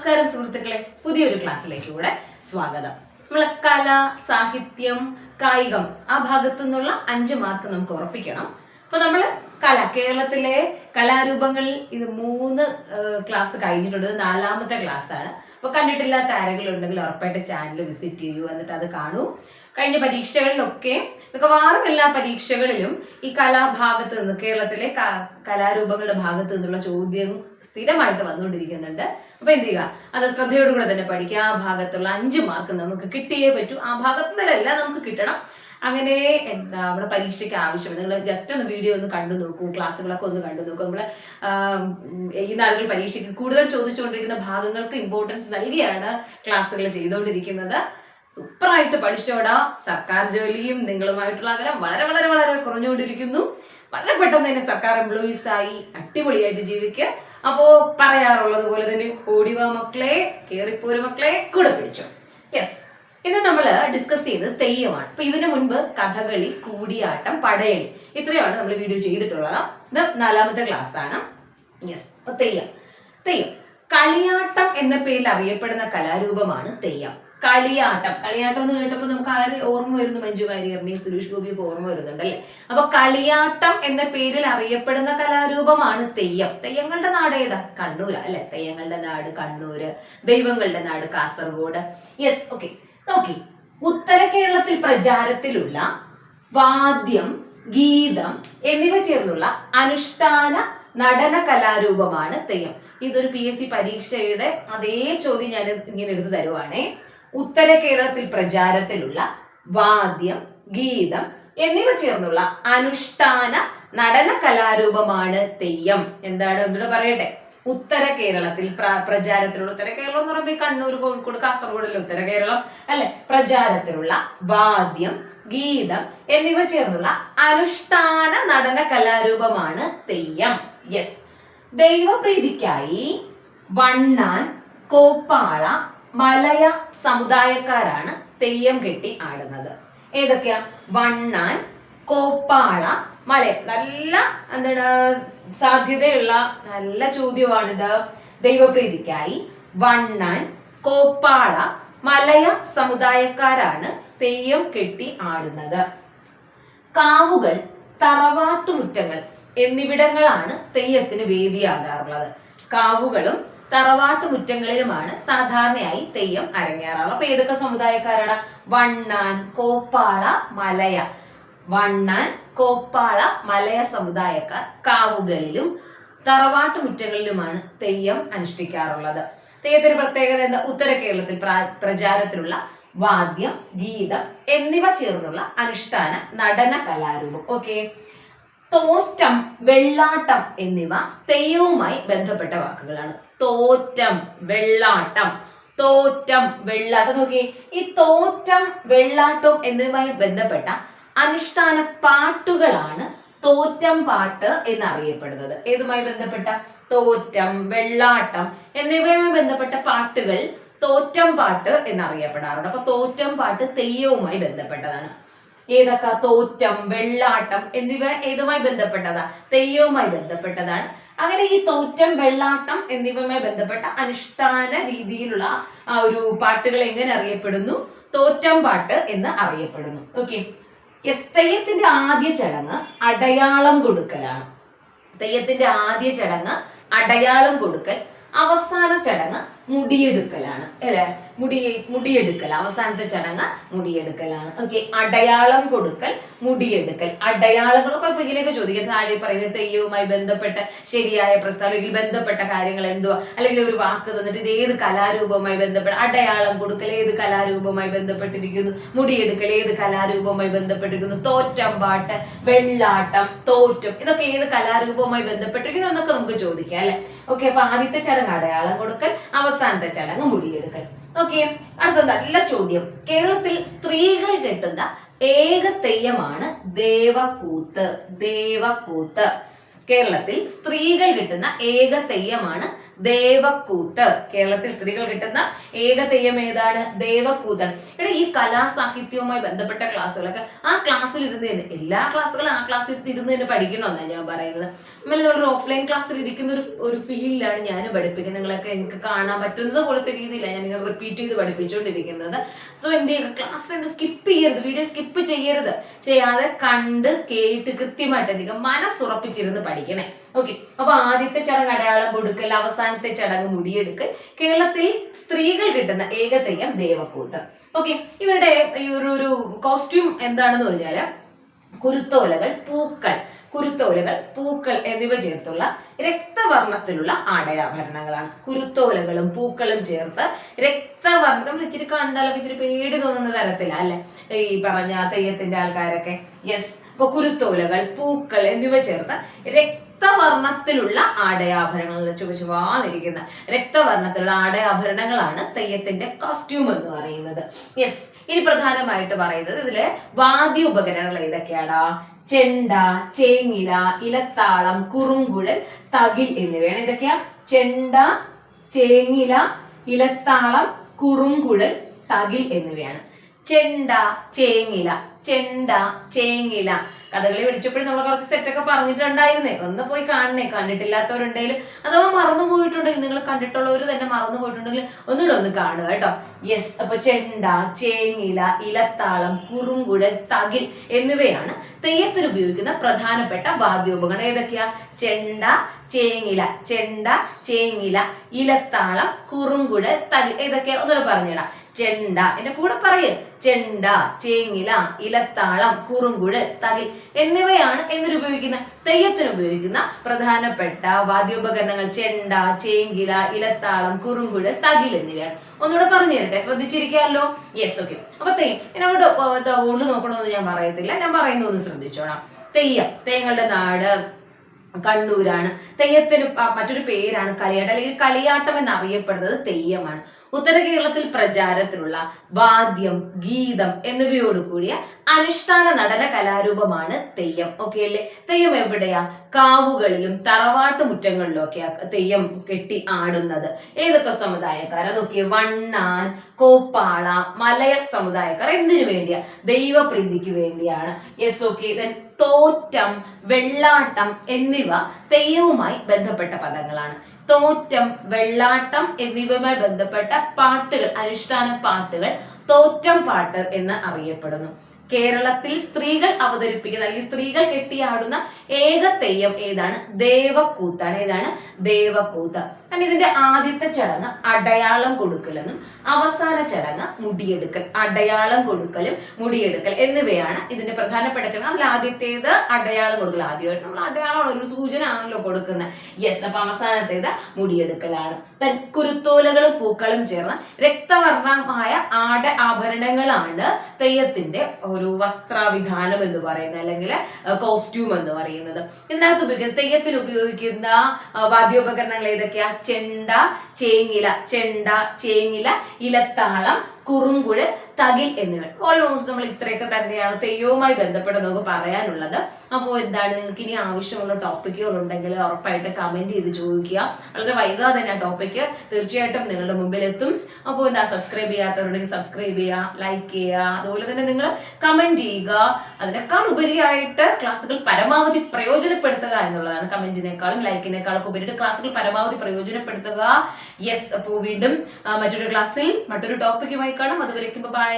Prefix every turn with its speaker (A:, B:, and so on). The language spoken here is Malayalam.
A: നമസ്കാരം സുഹൃത്തുക്കളെ പുതിയൊരു ക്ലാസ്സിലേക്ക് കൂടെ സ്വാഗതം. നമ്മളെ കല സാഹിത്യം കായികം ആ ഭാഗത്തു നിന്നുള്ള അഞ്ച് മാർക്ക് നമുക്ക് ഉറപ്പിക്കണം. അപ്പൊ നമ്മൾ കല കേരളത്തിലെ കലാരൂപങ്ങൾ ഇത് മൂന്ന് ക്ലാസ് കഴിഞ്ഞിട്ടുണ്ട്. നാലാമത്തെ ക്ലാസ് ആണ് അപ്പൊ കണ്ടിട്ടില്ലാത്ത ആരെങ്കിലും ഉണ്ടെങ്കിൽ ഉറപ്പായിട്ട് ചാനൽ വിസിറ്റ് ചെയ്യൂ എന്നിട്ട് അത് കാണൂ. കഴിഞ്ഞ പരീക്ഷകളിലൊക്കെ മിക്കവാറും എല്ലാ പരീക്ഷകളിലും ഈ കലാഭാഗത്ത് നിന്ന് കേരളത്തിലെ കലാരൂപങ്ങളുടെ ഭാഗത്ത് നിന്നുള്ള ചോദ്യം സ്ഥിരമായിട്ട് വന്നുകൊണ്ടിരിക്കുന്നുണ്ട്. അപ്പൊ എന്ത് ചെയ്യുക? അത് ശ്രദ്ധയോടുകൂടെ തന്നെ പഠിക്കുക. ആ ഭാഗത്തുള്ള അഞ്ച് മാർക്ക് നമുക്ക് കിട്ടിയേ പറ്റൂ. ആ ഭാഗത്തു നിന്നല്ല നമുക്ക് കിട്ടണം. അങ്ങനെ എന്താ നമ്മുടെ പരീക്ഷയ്ക്ക് ആവശ്യമാണ്. നിങ്ങൾ ജസ്റ്റ് ഒന്ന് വീഡിയോ ഒന്ന് കണ്ടു നോക്കൂ ക്ലാസ്സുകളൊക്കെ ഒന്ന് കണ്ടു നോക്കൂ. നമ്മൾ ഈ നാളുകൾ പരീക്ഷയ്ക്ക് കൂടുതൽ ചോദിച്ചുകൊണ്ടിരിക്കുന്ന ഭാഗങ്ങൾക്ക് ഇമ്പോർട്ടൻസ് നൽകിയാണ് ക്ലാസ്സുകൾ ചെയ്തുകൊണ്ടിരിക്കുന്നത്. സൂപ്പറായിട്ട് പഠിച്ചോടാ. സർക്കാർ ജോലിയും നിങ്ങളുമായിട്ടുള്ള അകലം വളരെ വളരെ വളരെ കുറഞ്ഞുകൊണ്ടിരിക്കുന്നു. വളരെ പെട്ടെന്ന് തന്നെ സർക്കാർ എംപ്ലോയീസ് ആയി അടിപൊളിയായിട്ട് ജീവിക്കുക അപ്പോ പറയാറുള്ളത് പോലെ തന്നെ ഓടിവാ മക്കളെ കേറിപ്പോരു മക്കളെ കൂടെ പിടിച്ചോ യെസ് ഇന്ന് നമ്മൾ ഡിസ്കസ് ചെയ്തത് തെയ്യമാണ്. അപ്പൊ ഇതിനു മുൻപ് കഥകളി കൂടിയാട്ടം പടയണി ഇത്രയാണ് നമ്മൾ വീഡിയോ ചെയ്തിട്ടുള്ളത്. ഇത് നാലാമത്തെ ക്ലാസ് ആണ്. യെസ് അപ്പൊ തെയ്യം. തെയ്യം. കളിയാട്ടം എന്ന പേരിൽ അറിയപ്പെടുന്ന കലാരൂപമാണ് തെയ്യം. കളിയാട്ടം. കളിയാട്ടം എന്ന് കേട്ടപ്പോൾ നമുക്ക് ആരെ ഓർമ്മ വരുന്നു മഞ്ജു വാര്യറിനെയും സുരേഷ് ഗോപിയൊക്കെ ഓർമ്മ വരുന്നുണ്ട് അല്ലേ? അപ്പൊ കളിയാട്ടം എന്ന പേരിൽ അറിയപ്പെടുന്ന കലാരൂപമാണ് തെയ്യം. തെയ്യങ്ങളുടെ നാട് ഏതാ? കണ്ണൂരാ അല്ലെ? തെയ്യങ്ങളുടെ നാട് കണ്ണൂര്. ദൈവങ്ങളുടെ നാട് കാസർഗോഡ്. യെസ് ഓക്കെ നോക്കി. ഉത്തര കേരളത്തിൽ പ്രചാരത്തിലുള്ള വാദ്യം ഗീതം എന്നിവ ചേർന്നുള്ള അനുഷ്ഠാന നടന കലാരൂപമാണ് തെയ്യം. ഇതൊരു പി എസ് സി പരീക്ഷയുടെ അതേ ചോദ്യം ഞാൻ ഇങ്ങനെ എടുത്തു തരുവാണേ. ഉത്തര കേരളത്തിൽ പ്രചാരത്തിലുള്ള വാദ്യം ഗീതം എന്നിവ ചേർന്നുള്ള അനുഷ്ഠാന നടന കലാരൂപമാണ് തെയ്യം. എന്താണ്? ഒന്നുകൂടെ പറയട്ടെ. ഉത്തര കേരളത്തിൽ പ്ര- പ്രചാരത്തിലുള്ള ഉത്തര കേരളം എന്ന് പറയുമ്പോൾ കണ്ണൂർ കോഴിക്കോട് കാസർഗോഡിലെ ഉത്തര കേരളം അല്ലെ? പ്രചാരത്തിലുള്ള വാദ്യം ഗീതം എന്നിവ ചേർന്നുള്ള അനുഷ്ഠാന നടന കലാരൂപമാണ് തെയ്യം. യെസ് ദൈവപ്രീതിക്കായി വണ്ണാൻ കോപ്പാള മലയ സമുദായക്കാരാണ് തെയ്യം കെട്ടി ആടുന്നത്. ഏതൊക്കെയാ? വണ്ണാൻ കോപ്പാള മല നല്ല എന്താണ് സാധ്യതയുള്ള നല്ല ചോദ്യമാണിത് ദൈവപ്രീതിക്കായി വണ്ണാൻ കോപ്പാള മലയ സമുദായക്കാരാണ് തെയ്യം കെട്ടി ആടുന്നത്. കാവുകൾ തറവാട്ടുമുറ്റങ്ങൾ എന്നിവിടങ്ങളാണ് തെയ്യത്തിന് വേദിയാകാറുള്ളത്. കാവുകളും തറവാട്ടുമുറ്റങ്ങളിലുമാണ് സാധാരണയായി തെയ്യം അരങ്ങേറാറുള്ളത് അപ്പൊ ഏതൊക്കെ സമുദായക്കാരാണ്? വണ്ണാൻ കോപ്പാള മലയ. വണ്ണാൻ കോപ്പാള മലയ സമുദായക്കാർ കാവുകളിലും തറവാട്ട് മുറ്റങ്ങളിലുമാണ് തെയ്യം അനുഷ്ഠിക്കാറുള്ളത്. തെയ്യത്തിന് പ്രത്യേകത എന്താ? ഉത്തര കേരളത്തിൽ പ്ര- പ്രചാരത്തിലുള്ള വാദ്യം ഗീതം എന്നിവ ചേർന്നുള്ള അനുഷ്ഠാന നടന കലാരൂപം. ഓക്കെ. തോറ്റം വെള്ളാട്ടം എന്നിവ തെയ്യവുമായി ബന്ധപ്പെട്ട വാക്കുകളാണ്. തോറ്റം വെള്ളാട്ടം തോറ്റം വെള്ളാട്ടം. നോക്കി ഈ തോറ്റം വെള്ളാട്ടം എന്നിവയുമായി ബന്ധപ്പെട്ട അനുഷ്ഠാന പാട്ടുകളാണ് തോറ്റം പാട്ട് എന്നറിയപ്പെടുന്നത്. ഏതുമായി ബന്ധപ്പെട്ട? തോറ്റം വെള്ളാട്ടം എന്നിവയുമായി ബന്ധപ്പെട്ട പാട്ടുകൾ തോറ്റം പാട്ട് എന്നറിയപ്പെടാറുണ്ട്. അപ്പൊ തോറ്റം പാട്ട് തെയ്യവുമായി ബന്ധപ്പെട്ടതാണ്. ഏതൊക്കെ? തോറ്റം വെള്ളാട്ടം എന്നിവ ഏതുമായി ബന്ധപ്പെട്ടതാ? തെയ്യവുമായി ബന്ധപ്പെട്ടതാണ്. അങ്ങനെ ഈ തോറ്റം വെള്ളാട്ടം എന്നിവയുമായി ബന്ധപ്പെട്ട അനുഷ്ഠാന രീതിയിലുള്ള ആ ഒരു പാട്ടുകൾ എങ്ങനെ അറിയപ്പെടുന്നു? തോറ്റം പാട്ട് എന്ന് അറിയപ്പെടുന്നു. ഓക്കെ. യെസ് തെയ്യത്തിന്റെ ആദ്യ ചടങ്ങ് അടയാളം കൊടുക്കലാണ്. തെയ്യത്തിന്റെ ആദ്യ ചടങ്ങ് അടയാളം കൊടുക്കൽ അവസാന ചടങ്ങ് മുടിയെടുക്കലാണ് അല്ലെ? മുടി മുടിയെടുക്കൽ. അവസാനത്തെ ചടങ്ങ് മുടിയെടുക്കലാണ്. ഓക്കെ അടയാളം കൊടുക്കൽ മുടിയെടുക്കൽ. അടയാളങ്ങളൊക്കെ ഇപ്പൊ ഇങ്ങനെയൊക്കെ ചോദിക്കാം. താഴെ പറയുന്ന തെയ്യവുമായി ബന്ധപ്പെട്ട ശരിയായ പ്രസ്താവന അല്ലെങ്കിൽ ബന്ധപ്പെട്ട കാര്യങ്ങൾ എന്തോ അല്ലെങ്കിൽ ഒരു വാക്ക് തന്നിട്ട് ഇത് ഏത് കലാരൂപവുമായി ബന്ധപ്പെട്ട അടയാളം കൊടുക്കൽ ഏത് കലാരൂപവുമായി ബന്ധപ്പെട്ടിരിക്കുന്നു? മുടിയെടുക്കൽ ഏത് കലാരൂപവുമായി ബന്ധപ്പെട്ടിരിക്കുന്നു? തോറ്റം പാട്ട് വെള്ളാട്ടം തോറ്റം ഇതൊക്കെ ഏത് കലാരൂപവുമായി ബന്ധപ്പെട്ടിരിക്കുന്നു എന്നൊക്കെ നമുക്ക് ചോദിക്കാം അല്ലെ? ഓക്കെ അപ്പൊ ആദ്യത്തെ ചടങ്ങ് അടയാളം കൊടുക്കൽ അവസാനത്തെ ചടങ്ങ് മുടിയെടുക്കൽ. ഓക്കെ അടുത്ത നല്ല ചോദ്യം. കേരളത്തിൽ സ്ത്രീകൾ കെട്ടുന്ന ഏക തെയ്യമാണ് ദേവക്കൂത്ത്. ദേവക്കൂത്ത്. കേരളത്തിൽ സ്ത്രീകൾ കിട്ടുന്ന ഏക തെയ്യമാണ് ദേവക്കൂത്ത്. കേരളത്തിൽ സ്ത്രീകൾ കിട്ടുന്ന ഏക തെയ്യം ഏതാണ്? ദേവക്കൂത്താണ്. എടാ ഈ കലാസാഹിത്യവുമായി ബന്ധപ്പെട്ട ക്ലാസ്സുകളൊക്കെ ആ ക്ലാസ്സിൽ ഇരുന്ന് തന്നെ എല്ലാ ക്ലാസ്സുകളും ആ ക്ലാസ്സിൽ ഇരുന്ന് തന്നെ പഠിക്കണമെന്നാണ് ഞാൻ പറയുന്നത്. നമ്മൾ നമ്മളൊരു ഓഫ്ലൈൻ ക്ലാസ്സിൽ ഇരിക്കുന്ന ഒരു ഒരു ഫീലിലാണ് ഞാൻ പഠിപ്പിക്കുന്നത്. നിങ്ങളൊക്കെ എനിക്ക് കാണാൻ പറ്റുന്നത് പോലത്തെ രീതിയിലാണ് ഞാൻ നിങ്ങൾ റിപ്പീറ്റ് ചെയ്ത് പഠിപ്പിച്ചുകൊണ്ടിരിക്കുന്നത് സോ എന്ത് ചെയ്യുക ക്ലാസ് സ്കിപ്പ് ചെയ്യരുത്. വീഡിയോ സ്കിപ്പ് ചെയ്യരുത്. ചെയ്യാതെ കണ്ട് കേട്ട് കൃത്യമായിട്ട് എന്തെങ്കിലും മനസ്സുറപ്പിച്ചിരുന്ന് പഠിക്കണേ. ഓക്കെ അപ്പൊ ആദ്യത്തെ ചടങ്ങ് അടയാളം കൊടുക്കൽ അവസാനത്തെ ചടങ്ങ് മുടിയെടുക്കൽ. കേരളത്തിൽ സ്ത്രീകൾ കിട്ടുന്ന ഏക തെയ്യം ദേവക്കൂട്ട്. ഓക്കെ ഇവരുടെ ഈ ഒരു ഒരു കോസ്റ്റ്യൂം എന്താണെന്ന് പറഞ്ഞാൽ കുരുത്തോലകൾ പൂക്കൾ കുരുത്തോലകൾ പൂക്കൾ എന്നിവ ചേർത്തുള്ള രക്തവർണത്തിലുള്ള ആടയാഭരണങ്ങളാണ് കുരുത്തോലകളും പൂക്കളും ചേർത്ത് രക്തവർണം നമ്മൾ ഇച്ചിരി കണ്ടാലൊക്കെ ഇച്ചിരി പേടി തോന്നുന്ന തരത്തില അല്ലെ? ഈ പറഞ്ഞ തെയ്യത്തിന്റെ ആൾക്കാരൊക്കെ. യെസ് ഇപ്പൊ കുരുത്തോലകൾ പൂക്കൾ എന്നിവ ചേർത്ത് രക്തവർണത്തിലുള്ള ആടയാഭരണങ്ങൾ ചുവച്ചുവാന്നിരിക്കുന്ന രക്തവർണത്തിലുള്ള ആടയാഭരണങ്ങളാണ് തെയ്യത്തിന്റെ കോസ്റ്റ്യൂം എന്ന് പറയുന്നത്. യെസ് ഇനി പ്രധാനമായിട്ട് പറയുന്നത് ഇതിൽ വാദ്യ ഉപകരണങ്ങൾ ഏതൊക്കെയാടാ? ചെണ്ട ചേങ്ങില ഇലത്താളം കുറുങ്കുഴൽ തകിൽ എന്നിവയാണ് ഇതൊക്കെയാ ചെണ്ട ചേങ്ങില ഇലത്താളം കുറുങ്കുഴൽ തകിൽ എന്നിവയാണ്. ചെണ്ട ചേങ്ങില ചെണ്ട ചേങ്ങില. കഥകളി പഠിച്ചപ്പോഴും നമ്മൾ കുറച്ച് സെറ്റൊക്കെ പറഞ്ഞിട്ടുണ്ടായിരുന്നേ. ഒന്ന് പോയി കാണണേ. കണ്ടിട്ടില്ലാത്തവരുണ്ടെങ്കിൽ അഥവാ മറന്നു പോയിട്ടുണ്ടെങ്കിൽ നിങ്ങൾ കണ്ടിട്ടുള്ളവർ തന്നെ മറന്നു പോയിട്ടുണ്ടെങ്കിൽ ഒന്നുകൂടെ ഒന്ന് കാണുക കേട്ടോ. യെസ് അപ്പൊ ചെണ്ട ചേങ്ങില ഇലത്താളം കുറുങ്കുഴൽ തകിൽ എന്നിവയാണ് തെയ്യത്തിന് ഉപയോഗിക്കുന്ന പ്രധാനപ്പെട്ട വാദ്യോപകരണം. ഏതൊക്കെയാ? ചെണ്ട ചേങ്ങില ചെണ്ട ചേങ്ങില ഇലത്താളം കുറുങ്കുഴൽ തകിൽ. ഏതൊക്കെയാ? ഒന്നുകൂടെ പറഞ്ഞിടാം ചെണ്ട. എന്റെ കൂടെ പറയ്. ചെണ്ട ചേങ്ങില ഇലത്താളം കുറുങ്കുഴ് തകിൽ എന്നിവയാണ് എന്തിനു ഉപയോഗിക്കുന്ന തെയ്യത്തിന് ഉപയോഗിക്കുന്ന പ്രധാനപ്പെട്ട വാദ്യോപകരണങ്ങൾ. ചെണ്ട ചേങ്കില ഇലത്താളം കുറുങ്കുഴ് തകിൽ എന്നിവയാണ്. ഒന്നുകൂടെ പറഞ്ഞു തരട്ടെ? ശ്രദ്ധിച്ചിരിക്കാമല്ലോ? യെസ് ഓക്കെ അപ്പൊ തെയ്യം. എന്നെ അങ്ങോട്ട് ഉള്ളു നോക്കണമെന്ന് ഞാൻ പറയത്തില്ല. ഞാൻ പറയുന്നതൊന്ന് ശ്രദ്ധിച്ചോണം തെയ്യം. തെയ്യങ്ങളുടെ നാട് കണ്ണൂരാണ്. തെയ്യത്തിന് മറ്റൊരു പേരാണ് കളിയാട്ടം. അല്ലെങ്കിൽ കളിയാട്ടം എന്നറിയപ്പെടുന്നത് തെയ്യമാണ്. ഉത്തര കേരളത്തിൽ പ്രചാരത്തിലുള്ള വാദ്യം ഗീതം എന്നിവയോട് കൂടിയ അനുഷ്ഠാന നടന കലാരൂപമാണ് തെയ്യം. ഓക്കെ അല്ലേ? തെയ്യം എവിടെയാ? കാവുകളിലും തറവാട്ട് മുറ്റങ്ങളിലും ഒക്കെ തെയ്യം കെട്ടി ആടുന്നത്. ഏതൊക്കെ സമുദായക്കാർ? അതൊക്കെ വണ്ണാൻ കോപ്പാള മലയ സമുദായക്കാർ എന്തിനു വേണ്ടിയാ? ദൈവപ്രീതിക്ക് വേണ്ടിയാണ്. Yes okay then Thottam Vellattam എന്നിവ തെയ്യവുമായി ബന്ധപ്പെട്ട പദങ്ങളാണ്. തോറ്റം വെള്ളാട്ടം എന്നിവയുമായി ബന്ധപ്പെട്ട പാട്ടുകൾ അനുഷ്ഠാന പാട്ടുകൾ തോറ്റം പാട്ട് എന്ന് അറിയപ്പെടുന്നു. കേരളത്തിൽ സ്ത്രീകൾ അവതരിപ്പിക്കുന്ന അല്ലെങ്കിൽ സ്ത്രീകൾ കെട്ടിയാടുന്ന ഏക തെയ്യം ഏതാണ്? ദേവക്കൂത്താണ്. ഏതാണ്? ദേവക്കൂത്ത്. കാരണം ഇതിന്റെ ആദ്യത്തെ ചടങ്ങ് അടയാളം കൊടുക്കലെന്നും അവസാന ചടങ്ങ് മുടിയെടുക്കൽ അടയാളം കൊടുക്കലും മുടിയെടുക്കൽ എന്നിവയാണ് ഇതിന്റെ പ്രധാനപ്പെട്ട ചടങ്ങ്. അതിൽ ആദ്യത്തേത് അടയാളം കൊടുക്കൽ. ആദ്യമായിട്ട് നമ്മൾ അടയാളമാണ് ഒരു സൂചന ആണല്ലോ കൊടുക്കുന്നത്. യെസ് അപ്പൊ അവസാനത്തേത് മുടിയെടുക്കലാണ്. തൻ കുരുത്തോലകളും പൂക്കളും ചേർന്ന് രക്തവർണമായ ആട ആഭരണങ്ങളാണ് തെയ്യത്തിന്റെ ഒരു വസ്ത്രവിധാനം എന്ന് പറയുന്നത് അല്ലെങ്കിൽ കോസ്റ്റ്യൂം എന്ന് പറയുന്നത്. ഇതിനകത്ത് ഉപയോഗിക്കുന്ന തെയ്യത്തിൽ ഉപയോഗിക്കുന്ന വാദ്യോപകരണങ്ങൾ ഏതൊക്കെയാ? ചെണ്ട ചേങ്ങില ചെണ്ട ചേങ്ങില ഇലത്താളം കുറുങ്കുഴൽ തകിൽ എന്നിവ. ഓൾമോസ്റ്റ് നമ്മൾ ഇത്രയൊക്കെ തന്നെയാണ് തെയ്യവുമായി ബന്ധപ്പെട്ട് നമുക്ക് പറയാനുള്ളത്. അപ്പോൾ എന്താണ് നിങ്ങൾക്ക് ഇനി ആവശ്യമുള്ള ടോപ്പിക്കുകൾ ഉണ്ടെങ്കിൽ ഉറപ്പായിട്ട് കമന്റ് ചെയ്ത് ചോദിക്കുക. വളരെ വൈകാതെ തന്നെ ആ ടോപ്പിക്ക് തീർച്ചയായിട്ടും നിങ്ങളുടെ മുമ്പിൽ എത്തും അപ്പോൾ എന്താ സബ്സ്ക്രൈബ് ചെയ്യാത്തവരുണ്ടെങ്കിൽ സബ്സ്ക്രൈബ് ചെയ്യുക ലൈക്ക് ചെയ്യുക. അതുപോലെ തന്നെ നിങ്ങൾ കമന്റ് ചെയ്യുക. അതിനേക്കാൾ ഉപരിയായിട്ട് ക്ലാസ്സുകൾ പരമാവധി പ്രയോജനപ്പെടുത്തുക എന്നുള്ളതാണ് കമന്റിനേക്കാളും ലൈക്കിനേക്കാളും ഉപരിയായിട്ട് ക്ലാസ്സുകൾ പരമാവധി പ്രയോജനപ്പെടുത്തുക. യെസ് അപ്പോൾ വീണ്ടും മറ്റൊരു ക്ലാസ്സിൽ മറ്റൊരു ടോപ്പിക്കുമായി കാണാം അതുവരേക്കും. ബൈ